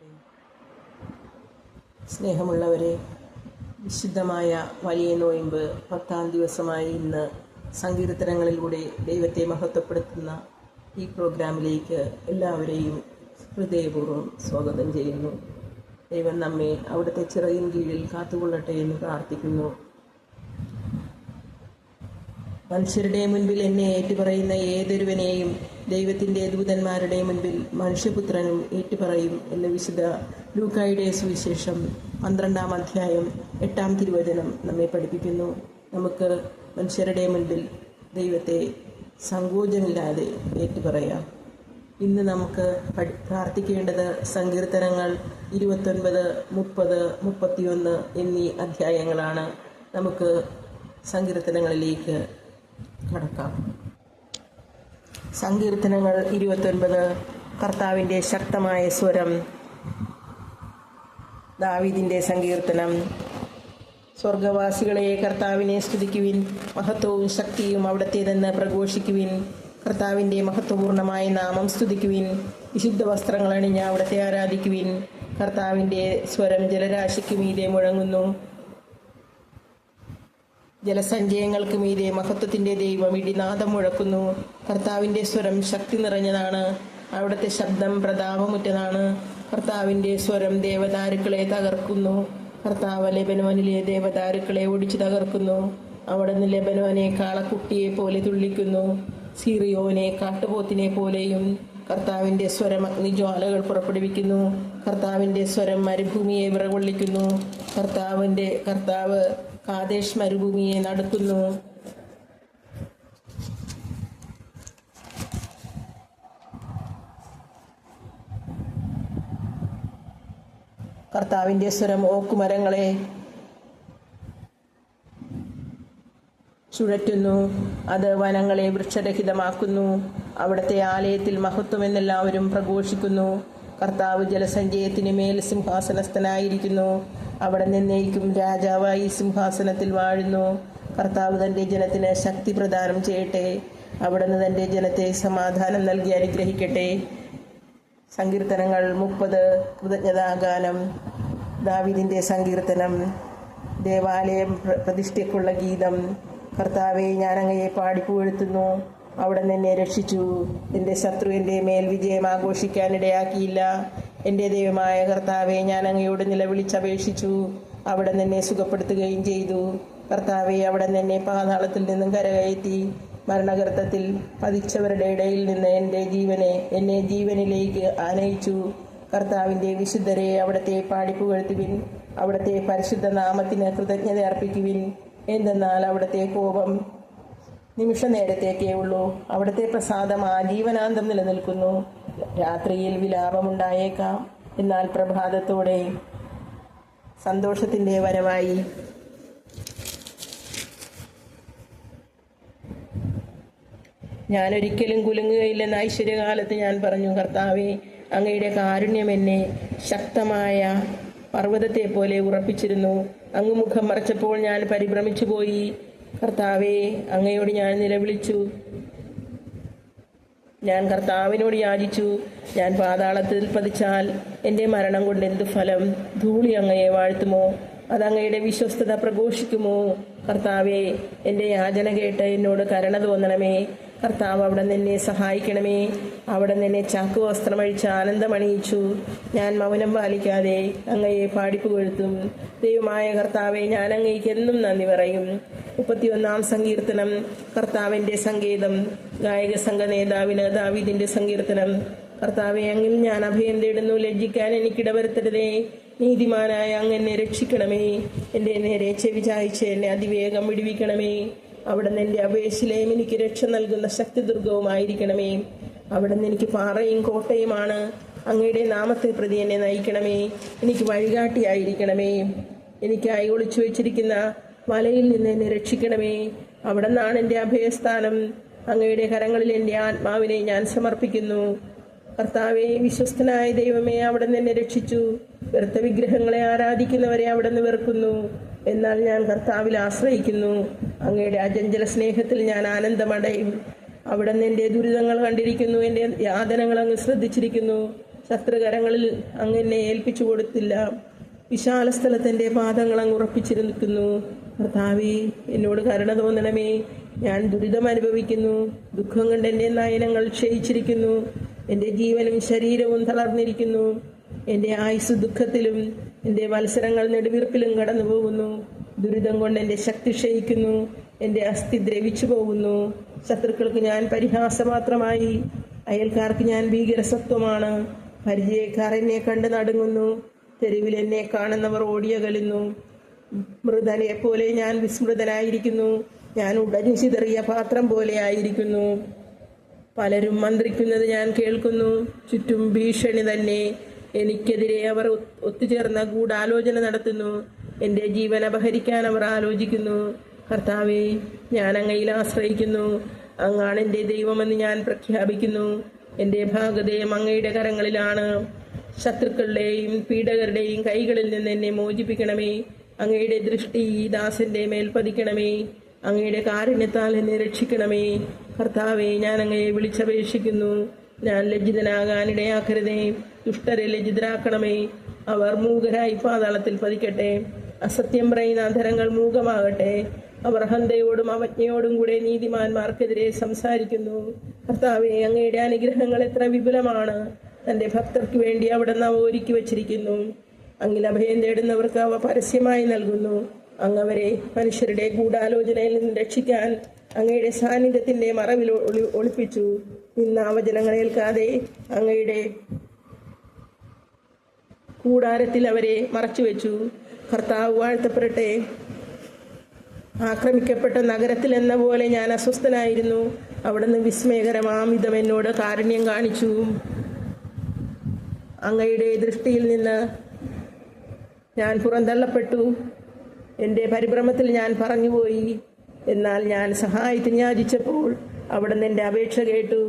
പ്രാർത്ഥിക്കട്ടെ സ്നേഹമുള്ളവരെ വിശുദ്ധമായ വലിയ നോയമ്പ് പത്താം ദിവസമായി ഇന്ന് സങ്കീർത്തനങ്ങളിലൂടെ ദൈവത്തെ മഹത്വപ്പെടുത്തുന്ന ഈ പ്രോഗ്രാമിലേക്ക് എല്ലാവരെയും ഹൃദയപൂർവം സ്വാഗതം ചെയ്യുന്നു. ദൈവം നമ്മെ അവിടുത്തെ ചിറകിൻ കീഴിൽ കാത്തുകൊള്ളട്ടെ എന്ന് പ്രാർത്ഥിക്കുന്നു. മനുഷ്യരുടെ മുൻപിൽ എന്നെ ഏറ്റുപറയുന്ന ഏതൊരുവനെയും ദൈവത്തിന്റെ ദൂതന്മാരുടെ മുൻപിൽ മനുഷ്യപുത്രനും ഏറ്റുപറയും എന്ന് വിശുദ്ധ ലൂക്കായുടെ സുവിശേഷം പന്ത്രണ്ടാം അധ്യായം എട്ടാം തിരുവചനം നമ്മെ പഠിപ്പിക്കുന്നു. നമുക്ക് മനുഷ്യരുടെ മുൻപിൽ ദൈവത്തെ സങ്കോചമില്ലാതെ ഏറ്റുപറയാം. ഇന്ന് നമുക്ക് പ്രാർത്ഥിക്കേണ്ടത് സങ്കീർത്തനങ്ങൾ ഇരുപത്തൊൻപത് മുപ്പത് മുപ്പത്തിയൊന്ന് എന്നീ അധ്യായങ്ങളാണ്. നമുക്ക് സങ്കീർത്തനങ്ങളിലേക്ക് കടക്കാം. സങ്കീർത്തനങ്ങൾ ഇരുപത്തൊൻപത്. കർത്താവിന്റെ ശക്തമായ സ്വരം. ദാവീദിന്റെ സങ്കീർത്തനം. സ്വർഗവാസികളെ കർത്താവിനെ സ്തുതിക്കുവിൻ. മഹത്വവും ശക്തിയും അവിടത്തേതെന്ന് പ്രഘോഷിക്കുവിൻ. കർത്താവിന്റെ മഹത്വപൂർണമായ നാമം സ്തുതിക്കുവിൻ. വിശുദ്ധ വസ്ത്രങ്ങൾ അണിഞ്ഞ് അവിടത്തെ ആരാധിക്കുവിൻ. കർത്താവിന്റെ സ്വരം ജലരാശിക്ക് മീതെ മുഴങ്ങുന്നു. ജലസഞ്ചയങ്ങൾക്ക് മീതെ മഹത്വത്തിന്റെ ദൈവം ഇടിനാദം മുഴക്കുന്നു. കർത്താവിന്റെ സ്വരം ശക്തി നിറഞ്ഞതാണ്. അവിടുത്തെ ശബ്ദം പ്രതാപമുറ്റതാണ്. കർത്താവിന്റെ സ്വരം ദേവദാരുക്കളെ തകർക്കുന്നു. കർത്താവ് ലെബനോനിലെ ദേവദാരുക്കളെ ഒടിച്ചു തകർക്കുന്നു. അവിടുന്ന് ലെബനോനെ കാളക്കുട്ടിയെ പോലെ തുള്ളിക്കുന്നു. സീറിയോനെ കാട്ടുപോത്തിനെ പോലെയും കർത്താവിന്റെ സ്വരം അഗ്നിജ്വാലകൾ പുറപ്പെടുവിക്കുന്നു. കർത്താവിന്റെ സ്വരം മരുഭൂമിയെ വിറകൊള്ളിക്കുന്നു. കർത്താവിന്റെ കർത്താവ് കാതേഷ് മരുഭൂമിയെ നടക്കുന്നു കർത്താവിന്റെ സ്വരം ഓക്കുമരങ്ങളെ ചുഴറ്റുന്നു. അത് വനങ്ങളെ വൃക്ഷരഹിതമാക്കുന്നു. അവിടുത്തെ ആലയത്തിൽ മഹത്വം എന്നെല്ലാവരും പ്രഘോഷിക്കുന്നു. കർത്താവ് ജലസഞ്ചയത്തിന് മേൽ സിംഹാസനസ്ഥനായിരിക്കുന്നു. അവിടെ നിന്നേക്കും രാജാവായി സിംഹാസനത്തിൽ വാഴുന്നു. കർത്താവ് തന്റെ ജനത്തിന് ശക്തി പ്രദാനം ചെയ്യട്ടെ. അവിടുന്ന് തന്റെ ജനത്തെ സമാധാനം നൽകി അനുഗ്രഹിക്കട്ടെ. സങ്കീർത്തനങ്ങൾ മുപ്പത് കൃതജ്ഞതാഗാനം ദാവിദിന്റെ സങ്കീർത്തനം. ദേവാലയം പ്ര- പ്രതിഷ്ഠയ്ക്കുള്ള ഗീതം. കർത്താവെ ഞാനങ്ങയെ പാടിപ്പുകഴ്ത്തുന്നു അവിടെ എന്നെ രക്ഷിച്ചു. എന്റെ ശത്രുവിന്റെ മേൽ വിജയം ആഘോഷിക്കാനിടയാക്കിയില്ല. എന്റെ ദൈവമായ കർത്താവെ ഞാൻ അങ്ങയോട് നിലവിളിച്ചപേക്ഷിച്ചു. അവിടെ എന്നെ സുഖപ്പെടുത്തുകയും ചെയ്തു. കർത്താവെ അവിടെ എന്നെ പാതാളത്തിൽ നിന്നും കരകയറ്റി. മരണകർത്തത്തിൽ പതിച്ചവരുടെ ഇടയിൽ നിന്ന് എന്റെ ജീവനെ എന്നെ ജീവനിലേക്ക് ആനയിച്ചു. കർത്താവിന്റെ വിശുദ്ധരെ അവിടത്തെ പാടിപ്പുകഴ്ത്തുവിൻ. അവിടത്തെ പരിശുദ്ധ നാമത്തിന് കൃതജ്ഞത അർപ്പിക്കുവിൻ. എന്തെന്നാൽ അവിടത്തെ കോപം നിമിഷ നേരത്തേക്കേ ഉള്ളൂ അവിടുത്തെ പ്രസാദം ആജീവനാന്തം നിലനിൽക്കുന്നു. രാത്രിയിൽ വിലാപമുണ്ടായേക്കാം. എന്നാൽ പ്രഭാതത്തോടെ സന്തോഷത്തിന്റെ വരവായി. ഞാൻ ഒരിക്കലും ഐശ്വര്യകാലത്ത് ഞാൻ പറഞ്ഞു കർത്താവെ അങ്ങയുടെ കാരുണ്യം എന്നെ ശക്തമായ പർവതത്തെ പോലെ ഉറപ്പിച്ചിരുന്നു. അങ്ങ് മുഖം മറച്ചപ്പോൾ ഞാൻ പരിഭ്രമിച്ചു പോയി കർത്താവെ അങ്ങയോട് ഞാൻ നിലവിളിച്ചു. ഞാൻ കർത്താവിനോട് യാചിച്ചു. ഞാൻ പാതാളത്തിൽ പതിച്ചാൽ എന്റെ മരണം കൊണ്ട് എന്ത് ഫലം? ധൂളി അങ്ങയെ വാഴ്ത്തുമോ? അത് അങ്ങയുടെ വിശ്വസ്തത പ്രഘോഷിക്കുമോ? കർത്താവെ എന്റെ യാചന കേട്ട് എന്നോട് കരുണ തോന്നണമേ. കർത്താവ് അവിടെ നിന്നെ സഹായിക്കണമേ. അവിടെ നിന്നെ ചാക്ക് വസ്ത്രമഴിച്ച് ആനന്ദമണിയിച്ചു. ഞാൻ മൗനം പാലിക്കാതെ അങ്ങയെ പാടിപ്പുകൊഴുത്തും ദൈവമായ കർത്താവെ ഞാൻ അങ്ങേക്ക് എന്നും നന്ദി പറയും. മുപ്പത്തിയൊന്നാം സങ്കീർത്തനം. കർത്താവിന്റെ സങ്കേതം. ഗായക സംഘ നേതാവിന് ദാവീദിന്റെ സങ്കീർത്തനം. കർത്താവെ അങ്ങിൽ ഞാൻ അഭയം തേടുന്നു. ലജ്ജിക്കാൻ എനിക്കിടവരുത്തരുതേ നീതിമാനായ അങ്ങ് എന്നെ രക്ഷിക്കണമേ. എന്റെ നേരെ ചെവി ചായ്ച്ച് എന്നെ അതിവേഗം വിടുവിക്കണമേ. അവിടെ നിന്ന് എന്റെ അപേക്ഷയിലേയും എനിക്ക് രക്ഷ നൽകുന്ന ശക്തി ദുർഗവുമായിരിക്കണമേ അവിടെ നിന്ന് എനിക്ക് പാറയും കോട്ടയുമാണ്. അങ്ങയുടെ നാമത്തെ പ്രതി എന്നെ നയിക്കണമേ. എനിക്ക് വഴികാട്ടിയായിരിക്കണമേ. എനിക്കായി ഒളിച്ചു വെച്ചിരിക്കുന്ന വലയിൽ നിന്ന് എന്നെ രക്ഷിക്കണമേ. അവിടെ നിന്നാണ് എന്റെ അഭയസ്ഥാനം. അങ്ങയുടെ കരങ്ങളിൽ എന്റെ ആത്മാവിനെ ഞാൻ സമർപ്പിക്കുന്നു. കർത്താവെ വിശ്വസ്തനായ ദൈവമേ അവിടെ നിന്ന് എന്നെ രക്ഷിച്ചു. വ്യർത്ഥ വിഗ്രഹങ്ങളെ ആരാധിക്കുന്നവരെ അവിടെ നിന്ന് വെറുക്കുന്നു. എന്നാൽ ഞാൻ കർത്താവിൽ ആശ്രയിക്കുന്നു. അങ്ങയുടെ അജഞ്ചല സ്നേഹത്തിൽ ഞാൻ ആനന്ദമടയും. അവിടെ നിന്ന് എന്റെ ദുരിതങ്ങൾ കണ്ടിരിക്കുന്നു. എന്റെ യാതനകൾ അങ്ങ് ശ്രദ്ധിച്ചിരിക്കുന്നു. ശത്രുകരങ്ങളിൽ അങ്ങ് എന്നെ ഏൽപ്പിച്ചു കൊടുത്തില്ല. വിശാല സ്ഥലത്തിന്റെ പാദങ്ങൾ അങ്ങ് ഉറപ്പിച്ചിരിക്കുന്നു. കർത്താവേ എന്നോട് കരുണ തോന്നണമേ. ഞാൻ ദുരിതം അനുഭവിക്കുന്നു. ദുഃഖം കൊണ്ട് എന്റെ നയനങ്ങൾ ക്ഷയിച്ചിരിക്കുന്നു. എന്റെ ജീവനും ശരീരവും തളർന്നിരിക്കുന്നു. എന്റെ ആയുസ് ദുഃഖത്തിലും എന്റെ മത്സരങ്ങൾ നെടുവീർപ്പിലും കടന്നു പോകുന്നു ദുരിതം കൊണ്ട് എന്റെ ശക്തി ക്ഷയിക്കുന്നു. എന്റെ അസ്ഥി ദ്രവിച്ചു പോകുന്നു. ശത്രുക്കൾക്ക് ഞാൻ പരിഹാസമാത്രമായി അയൽക്കാർക്ക് ഞാൻ ഭീകരസത്വമാണ് പരിചയക്കാർ എന്നെ കണ്ട് നടുങ്ങുന്നു. തെരുവിൽ എന്നെ കാണുന്നവർ ഓടിയകലുന്നു മൃതനെ പോലെ ഞാൻ വിസ്മൃതനായിരിക്കുന്നു. ഞാൻ ഉടഞ്ഞു ചിതറിയ പാത്രം പോലെ ആയിരിക്കുന്നു. പലരും മന്ത്രിക്കുന്നത് ഞാൻ കേൾക്കുന്നു. ചുറ്റും ഭീഷണി തന്നെ. എനിക്കെതിരെ അവർ ഒത്തുചേർന്ന ഗൂഢാലോചന നടത്തുന്നു. എന്റെ ജീവൻ അപഹരിക്കാൻ അവർ ആലോചിക്കുന്നു. കർത്താവെ ഞാൻ അങ്ങയിൽ ആശ്രയിക്കുന്നു. അങ്ങാണ് എന്റെ ദൈവമെന്ന് ഞാൻ പ്രഖ്യാപിക്കുന്നു. എന്റെ ഭാഗതയും അങ്ങയുടെ കരങ്ങളിലാണ്. ശത്രുക്കളുടെയും പീഡകരുടെയും കൈകളിൽ നിന്ന് എന്നെ മോചിപ്പിക്കണമേ. അങ്ങയുടെ ദൃഷ്ടി ഈ ദാസന്റെ മേൽ പതിക്കണമേ. അങ്ങയുടെ കാരുണ്യത്താൽ എന്നെ രക്ഷിക്കണമേ. കർത്താവെ ഞാൻ അങ്ങയെ വിളിച്ചപേക്ഷിക്കുന്നു. ഞാൻ ലജ്ജിതനാകാനിടയാക്കരുതേ ദുഷ്ടരെ ലജ്ജിതരാക്കണമേ. അവർ മൂകരായി പാതാളത്തിൽ പതിക്കട്ടെ. അസത്യം പറയുന്ന അധരങ്ങൾ മൂകമാകട്ടെ. അവർ ഹന്തയോടും അവജ്ഞയോടും കൂടെ നീതിമാന്മാർക്കെതിരെ സംസാരിക്കുന്നു. കർത്താവെ അങ്ങയുടെ അനുഗ്രഹങ്ങൾ എത്ര വിപുലമാണ്. തന്റെ ഭക്തർക്ക് വേണ്ടി അവിടെ അവ ഒരുക്കി വച്ചിരിക്കുന്നു. അങ്ങിൽ അഭയം തേടുന്നവർക്ക് അവ പരസ്യമായി നൽകുന്നു. അങ്ങവരെ മനുഷ്യരുടെ ഗൂഢാലോചനയിൽ നിന്ന് രക്ഷിക്കാൻ അങ്ങയുടെ സാന്നിധ്യത്തിന്റെ മറവിൽ ഒളി ഒളിപ്പിച്ചു. ഇന്ന് അവചനങ്ങളേൽക്കാതെ അങ്ങയുടെ കൂടാരത്തിൽ അവരെ മറച്ചു വെച്ചു. കർത്താവ് വാഴ്ത്തപ്പെടട്ടെ. ആക്രമിക്കപ്പെട്ട നഗരത്തിൽ എന്ന പോലെ ഞാൻ അസ്വസ്ഥനായിരുന്നു. അവിടുന്ന് വിസ്മയകരമാം വിധം എന്നോട് കാരുണ്യം കാണിച്ചു. അങ്ങയുടെ ദൃഷ്ടിയിൽ നിന്ന് ഞാൻ പുറന്തള്ളപ്പെട്ടു. എന്റെ പരിഭ്രമത്തിൽ ഞാൻ പറഞ്ഞുപോയി. എന്നാൽ ഞാൻ സഹായത്തിന് യാചിച്ചപ്പോൾ അവിടുന്ന് എന്റെ അപേക്ഷ കേട്ടു.